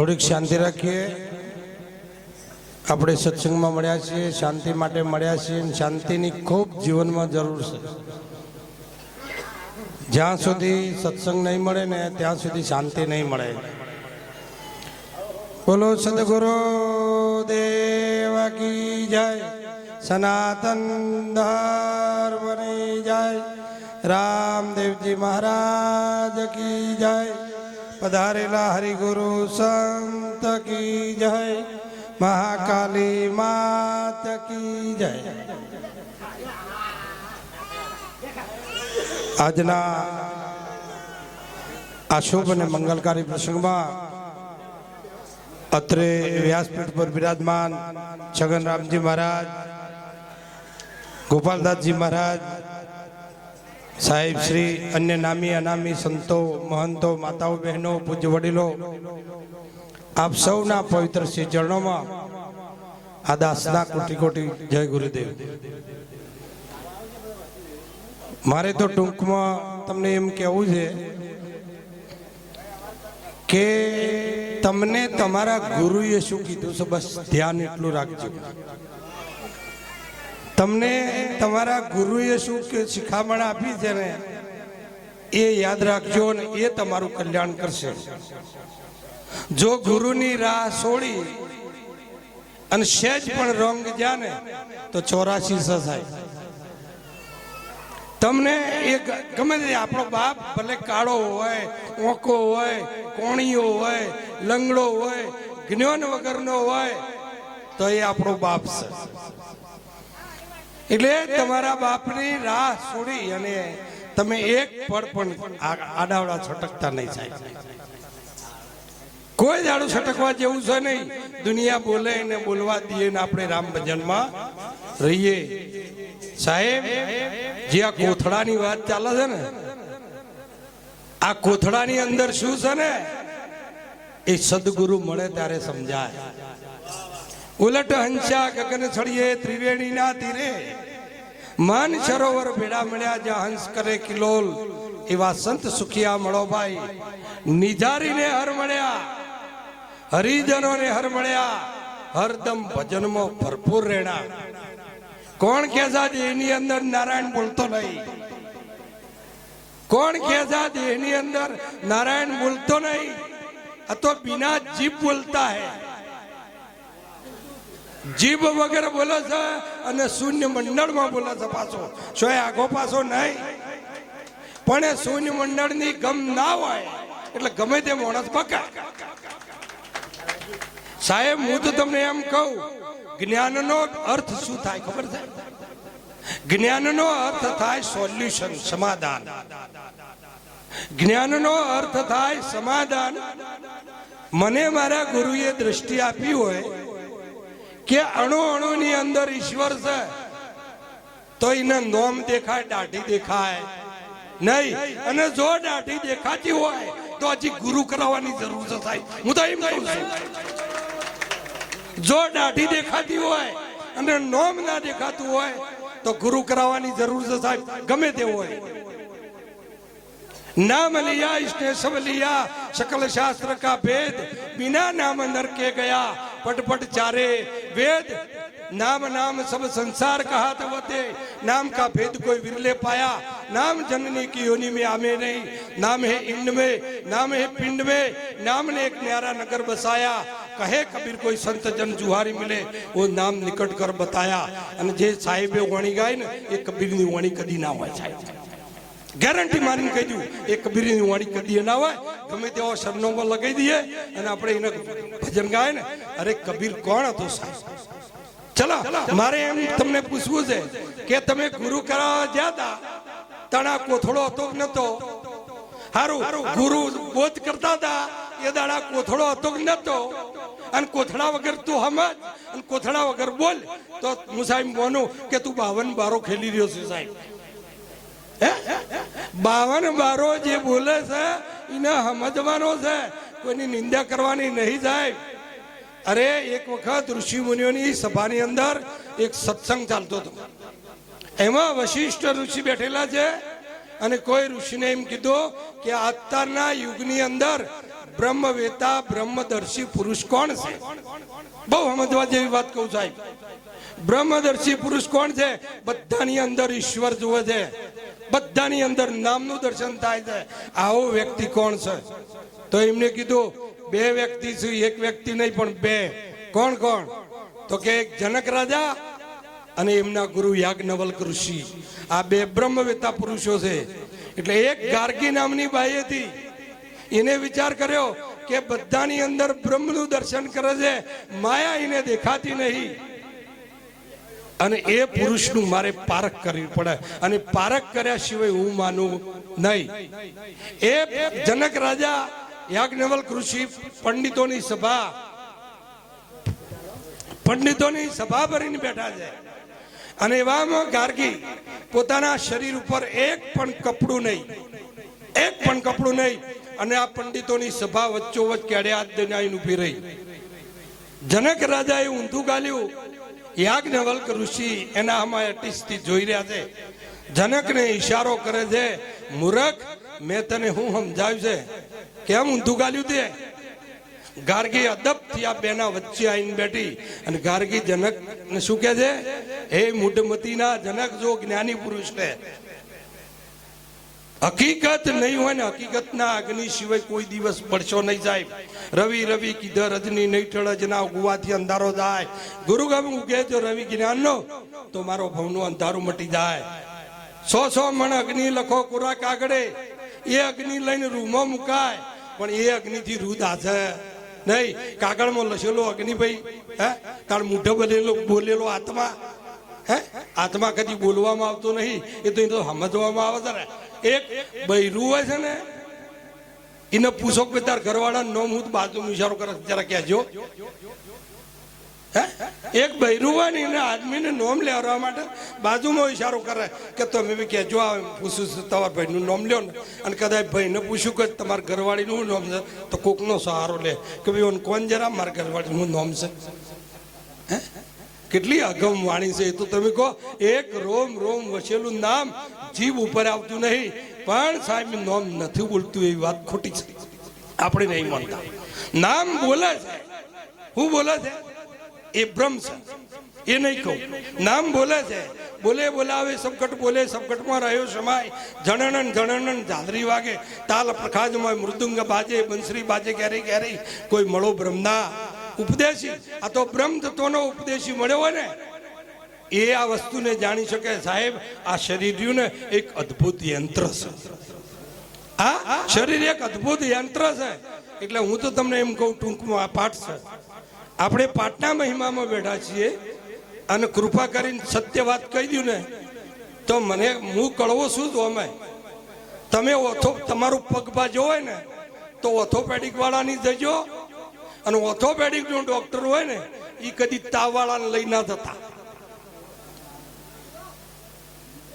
થોડીક શાંતિ રાખીએ. આપણે સત્સંગમાં મળ્યા છીએ, શાંતિ માટે મળ્યા છીએ અને શાંતિની ખૂબ જીવનમાં જરૂર છે. જ્યાં સુધી સત્સંગ નહીં મળે ને ત્યાં સુધી શાંતિ નહીં મળે. બોલો સદગુરુ દેવ કી જય. સનાતન ધર્મની જય. રામદેવજી મહારાજ કી જય. પધારેલા હરિગુરુ સંત કી જય, મહાકાલી માત કી જય. આજના આ શુભ અને મંગલકારી પ્રસંગમાં અત્રે વ્યાસપીઠ પર બિરાજમાન છગનરામજી મહારાજ, ગોપાલદાસજી મહારાજ સાહેબ, શ્રી અન્ય નામી અનામી સંતો, મહંતો, માતાઓ, બહેનો, પૂજ્ય વડીલો, આપ સૌના પવિત્ર શ્રી ચરણોમાં આ દાસના કોટી કોટી જય ગુરુદેવ. મારે તો ટૂંકમાં તમને એમ કહેવું છે કે તમને તમારા ગુરુએ શું કીધું છે, બસ ધ્યાન એટલું રાખજો. તમને તમારા ગુરુએ શું કે શિખામણ આપી છે ને, એ યાદ રાખજો ને એ તમારું કલ્યાણ કરશે. જો ગુરુની રાહ છોડી અને સહેજ પણ રોંગ ગયા ને, તો ચોરાશી થાય તમને એક ગમે તે આપણો બાપ ભલે કાળો હોય, ઓકો હોય, કોણીયો હોય, લંગડો હોય, જ્ઞાન વગરનો હોય, તો એ આપણો બાપ છે. એટલે તમારા બાપની રાહ છોડી અને તમે એક પળ પણ આડાવડા છટકતા નહીં સાહેબ. કોઈ દાડું છટકવા જેવું છે નહીં. દુનિયા બોલે ને બોલવા દઈએ ને આપણે રામ ભજનમાં રહીએ. સાહેબ, જે આ કોથળાની વાત ચાલે છે ને, આ કોથળાની અંદર શું છે ને? એ સદગુરુ મળે ત્યારે સમજાય. ઉલટ હંસા ગગન છડીએ ત્રિવેણીના તીરે માન સરોવર ભેડા મળ્યા જ્યાં હંસ કરે કિલોલ એવા સંત સુખિયા મળો ભાઈ નિજારીને હર મળ્યા હરિજનોને હર મળ્યા હરદમ ભજનમાં ભરપૂર રહેણા કોણ કે છે એની અંદર નારાયણ બોલતો નહીં કોણ કે છે એની અંદર નારાયણ બોલતો નહીં આ તો બિના જીભ બોલતા હે જીભ વગેરે બોલે છે અને શૂન્ય મંડળમાં બોલે છે પાછો. શો એ આગો પાછો નહીં, પણ એ શૂન્ય મંડળની ગમ ના હોય, એટલે ગમે તે માણસ પકડ સાહેબ, હું તો તમને એમ કહું, જ્ઞાનનો અર્થ શું થાય ખબર છે? જ્ઞાનનો અર્થ થાય સોલ્યુશન સમાધાન. જ્ઞાનનો અર્થ થાય સમાધાન. મને મારા ગુરુએ દ્રષ્ટિ આપી હોય કે અણુ અણુની અંદર ઈશ્વર છે તો એને નોમ દેખાય દાઢી દેખાય નહીં અને જો દાઢી દેખાતી હોય તો હજી ગુરુ કરાવવાની જરૂર છે સાહેબ હું તો એમ કહું છું જો દાઢી દેખાતી હોય અને નોમ ના દેખાતું હોય તો ગુરુ કરાવવાની જરૂર છે સાહેબ ગમે તે હોય नाम लिया इसने सब लिया सकल शास्त्र का भेद बिना नाम नर के गया पट पट चारे वेद नाम नाम सब संसार कहा तवते नाम का भेद कोई विरले पाया नाम जननी की योनि में आमे नहीं नाम है इंड में नाम है पिंड में नाम ने एक न्यारा नगर बसाया कहे कबीर कोई संत जन जुहारी मिले वो नाम निकट कर बताया અને જે સાહેબે વાણી ગાય ને એ કબીરની વાણી કદી ના હોય સાહેબ ગેરંટી મારીને કહી દઉં એ કબીરની વાણી કદી ના હોય, ગમે તેવો સરનામો લગાવી દઈએ અને આપણે એને ભજન ગાય ને, અરે કબીર કોણ હતો ચલો, મારે એમ તમને પૂછવું છે કે તમે ગુરુ કરવા જ્યાં હતા તણા કોથળો હતો કે નતો? હારું, ગુરુ બોધ કરતા હતા, એ દાડા કોથળો હતો કે નતો? અને કોથળા વગર તું હમજ, અને કોથળા વગર બોલ, તો હું સાહેબ માનું કે તું બાવન બારો ખેલી રહ્યો છે સાહેબ. બાવન બારો જે બોલે છે, એને સમજવાનો છે. કોઈની નિંદા કરવાની નહીં સાહેબ અરે, એક વખત ઋષિ મુનિઓની સભાની અંદર એક સત્સંગ ચાલતો હતો. એમાં વશિષ્ઠ ઋષિ બેઠેલા છે અને કોઈ ઋષિને એમ કીધું કે અત્યારના યુગની અંદર બ્રહ્મવેતા, બ્રહ્મદર્શી પુરુષ કોણ છે? બહુ સમજવા જેવી વાત કહું સાહેબ. બ્રહ્મદર્શી પુરુષ કોણ છે? બધાની અંદર ઈશ્વર જુએ છે. બધાની અંદર નામનું દર્શન થાય છે. આવો વ્યક્તિ કોણ છે? તો એમને કીધું, બે વ્યક્તિ છે, એક વ્યક્તિ નહીં, પણ બે. કોણ કોણ? તો કે એક જનક રાજા અને એમના ગુરુ યાજ્ઞવલ્ક ઋષિ. આ બે બ્રહ્મવેતા પુરુષો છે. એટલે એક ગાર્ગી નામની બાઈ હતી. એને વિચાર કર્યો કે બધાની અંદર બ્રહ્મનું દર્શન કરે છે. માયા એને દેખાતી નહીં. અને એ પુરુષનું મારે પારખ કરવી પડે. અને પારખ કર્યા સિવાય હું માનું નહીં. એ જનક રાજા યાજ્ઞવલ કૃષિ પંડિતોની સભા પંડિતોની સભા ભરીને બેઠા છે. અને એવામાં ગાર્ગી પોતાના શરીર ઉપર એક પણ કપડું નહીં. એક પણ કપડું નહીં. અને આ પંડિતોની સભા વચ્ચોવચ્ચ કેડે હાથ દઈને આવીને ઊભી રહી. જનક રાજાએ ઊંધું ગાલ્યું યાજ્ઞવલ્ક ઋષિ એના આમાં અટીસથી જોઈ રહ્યા છે. જનકને ઈશારો કરે છે, મૂરખ, મેં તને હું સમજાવ્યું છે? કેમ ઊંધું ગાલ્યું તે? ગાર્ગી અદબથી આ બેના વચ્ચે આવીને બેઠી અને ગાર્ગી જનક શું કે છે? હે મુઢમતીના જનક, જો જ્ઞાની પુરુષ ને હકીકત નહીં હોય ને હકીકતના અગ્નિ સિવાય કોઈ દિવસ પડશો નહીં જાય રવિ રવિ કીધર રજની નહીં ટળજ ના ઉગવાથી અંધારો જાય. ગુરુગમ ઉગે જો રવિ જ્ઞાનનો તો મારો ભવનું અંધારું મટી જાય. સો સો મણ અગ્નિ લખો કોરા કાગડે. એ અગ્નિ લઈને રૂમો મુકાય. પણ એ અગ્નિથી રૂદ દાશે નહીં, કાગળમાં લસેલો અગ્નિ ભાઈ, હે? તાર મૂઢો બોલેલો બોલેલો આત્મા. હે? આત્મા કદી બોલવામાં આવતો નહીં. એ તો એ તો સમજવામાં આવે છે એક બૈરું હોય છે ને, એને પૂછો કે તાર ઘરવાળા નો હું બાજુ ઇશારો કરે જરા કહેજો. એક બૈરું હોય ને, એને આદમીને નોમ લેવા માટે બાજુમાં ઈશારો કરે કે તમે બી કહેજો, આ પૂછું છું, તમારા ભાઈનું નામ લ્યો ને. અને કદાચ ભાઈને પૂછ્યું કે તમારા ઘરવાળીનું નામ છે, તો કોકનો સહારો લે કે ભાઈ કોણ જરા, મારા ઘરવાળીનું નામ છે. હે? કેટલી અગમ વાણી છે એ તો તમે કહો. એક રોમ રોમ વસેલું નામ જીવ ઉપર આવતું નહીં. પણ સાહેબ નામ નથી બોલતું એવી વાત ખોટી છે. આપણે નહીં માનતા. નામ બોલે છે. હું બોલે છે? એ બ્રહ્મ છે. એ નહીં કહું. નામ બોલે છે. બોલે, બોલાવે સબકટ બોલે સબકટમાં રહ્યો સમાય. જણનન જણનન ઝાલરી વાગે. તાલ પ્રખાજમાં મૃદુંગ બાજે, બંસરી બાજે ક્યારે ક્યારે કોઈ મળો બ્રહ્મના. ઉપદેશી. આ તો બ્રહ્મ તત્વનો ઉપદેશી મળ્યો હોય ને, એ આ વસ્તુને જાણી શકે. સાહેબ, આ શરીર ને એક અદ્ભુત યંત્ર છે. આ શરીર એક અદ્ભુત યંત્ર છે. એટલે હું તો તમને એમ કહું, ટૂંકમાં આ પાઠ છે. આપણે પાટના મહિમામાં બેઠા છીએ અને કૃપા કરીને સત્ય વાત કહી દઉં ને, તો મને, હું કળવો શું અમે? તમે ઓથો, તમારું પગભા હોય ને, તો ઓર્થોપેડિક વાળાની જજો અને ઓર્થોપેડિક નો ડોક્ટર હોય ને એ કદી તાવાળાને લઈ ના જતા.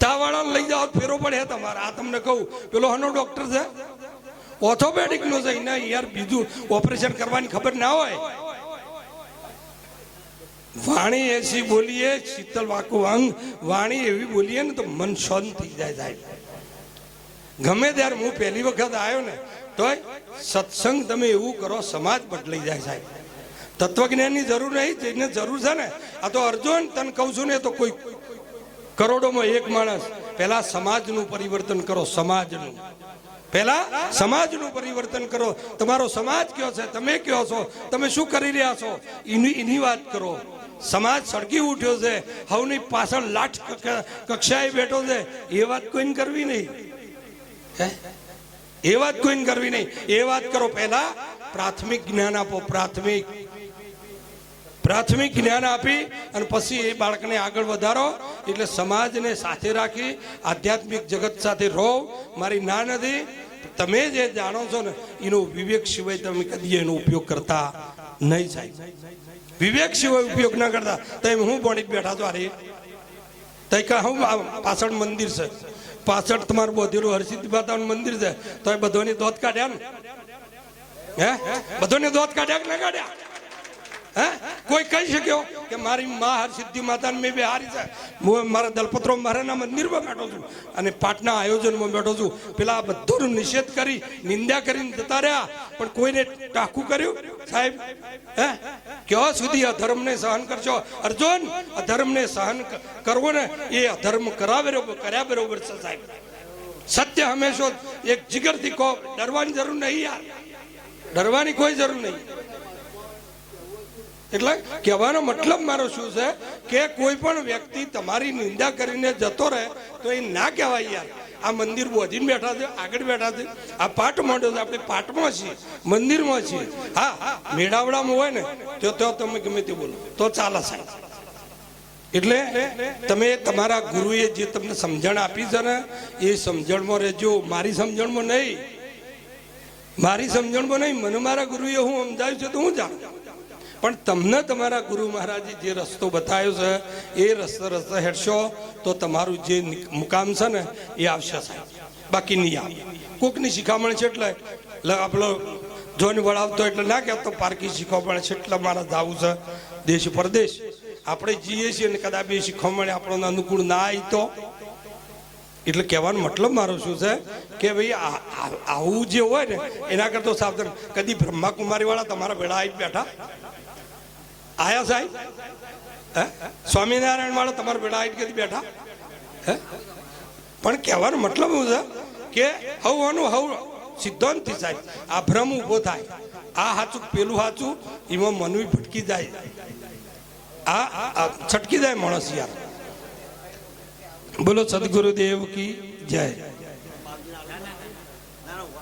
તાવાળાને લઈ જાઓ ફેરો પડે તમારે. આ તમને કહું, પેલો હનો ડોક્ટર છે. ઓર્થોપેડિક નો છે, એને યાર બીજું ઓપરેશન કરવાની ખબર ના હોય. વાણી એસી બોલીએ, શીતલ વાકુ અંગ વાણી એવી બોલીએ ને તો મન શાંત થઈ જાય સાહેબ. ગમે ત્યારે હું પહેલી વખત આવ્યો ને તોય સત્સંગ તમે એવું કરો, સમાજ બદલાઈ જાય સાહેબ. તત્વજ્ઞાનની જરૂર નહીં, જેને જરૂર છે ને, આ તો અર્જુન, તને કહું છું ને તો કોઈ કરોડોમાં એક માણસ. પહેલા સમાજનું પરિવર્તન કરો, સમાજનું. પહેલા સમાજનું પરિવર્તન કરો. તમારો સમાજ કયો છે? તમે કયો છો? તમે શું કરી રહ્યા છો? એની એની વાત કરો. સમાજ સળગી ઉઠ્યો છે. હવની પાછળ લાઠ કક- કક્ષાએ બેઠો છે. એ વાત કોઈને કરવી નહીં? હે? એ વાત કોઈને કરવી નહીં. એ વાત કરો પહેલા પ્રાથમિક જ્ઞાન આપો, પ્રાથમિક. પ્રાથમિક જ્ઞાન આપી અને પછી એ બાળકને આગળ વધારો. એટલે સમાજને સાથે રાખી, આધ્યાત્મિક જગત સાથે રહો. મારી ના નથી, તમે જે જાણો છો ને, એનો વિવેક સિવાય તમે કદી એનો ઉપયોગ કરતા નહીં સાહેબ. વિવેક સિવાય ઉપયોગ ના કરતા. તમે હું ભણી બેઠા છો, અરે. તઈ હું પાછળ મંદિર છે. પાછળ તમારું બોધેલું હરસિદ્ધિ માતાનું મંદિર છે. તો એ બધોની દોત કાઢ્યા ને? હે? બધોની દોત કાઢ્યા કે ના કાઢ્યા? હે? કોઈ કહી શક્યો કે મારી મા હર સિદ્ધિ માતાને મેં બે હારી છે? હું મારા દલપત્રો મારાના મંદિરમાં બેઠો છું અને પાટના આયોજનમાં બેઠો છું. પેલા બધું નિષેધ કરી નિંદા કરીને જતા રહ્યા, પણ કોઈને ટાંકું કર્યું? સાહેબ, હે? ક્યાં સુધી અધર્મને સહન કરશો? અર્જુન અધર્મને સહન કરવો ને, એ અધર્મ કરાવે કર્યા બરોબર છે સાહેબ. સત્ય હંમેશા એક જીગરથી કહો, ડરવાની જરૂર નહીં યાર. ડરવાની કોઈ જરૂર નહીં. એટલે કહેવાનો મતલબ મારો શું છે કે કોઈ પણ વ્યક્તિ તમારી નિંદા કરીને જતો રહે તો એ ના કહેવાય યાર. આ મંદિર બોધીને બેઠા છે, આગળ બેઠા છે. આ પાઠ માંડ્યો છે, આપણે પાઠમાં છીએ, મંદિરમાં છીએ. હા, મેળાવડામાં હોય ને, તો તો તમે ગમે તે બોલો. તો ચાલે સાહેબ. એટલે તમે તમારા ગુરુએ જે તમને સમજણ આપી છે ને, એ સમજણમાં રહેજો. મારી સમજણમાં નહીં. મારી સમજણમાં નહીં. મને મારા ગુરુએ હું સમજાવ્યું છે તો હું જાણું. પણ તમને તમારા ગુરુ મહારાજે જે રસ્તો બતાવ્યો છે, એ રસ્તે રસ્તે હેડશો તો તમારું જે મુકામ છે ને, એ આવશે સાહેબ. બાકી નહીં આવે. કોકની શિખામણ છે એટલે આપણો જોઈને વળાવતો એટલે ના કહેતો પારકી શીખવામણ છે, એટલે મારા જવું છે. દેશ પરદેશ, આપણે જઈએ છીએ અને કદાચ એ મળે આપણને અનુકૂળ ના આવી તો. એટલે કહેવાનો મતલબ મારો શું છે, કે ભાઈ આવું જે હોય ને, એના કરતો સાવધાન. કદી બ્રહ્માકુમારી વાળા તમારા ભેળા આવી બેઠા. આયા સાહેબ? હે? સ્વામિનારાયણ વાળા તમારા બેડા આઈટ કરી બેઠા? હે? પણ કહેવાનો મતલબ શું છે કે હવનું હવ સિદ્ધાંતથી સાહેબ, આ ભ્રમ ઊભો થાય. આ સાચું પેલું સાચું એમાં મનવી ભટકી જાય. આ છટકી જાય માણસ યાર. બોલો, સદગુરુદેવ કી જય.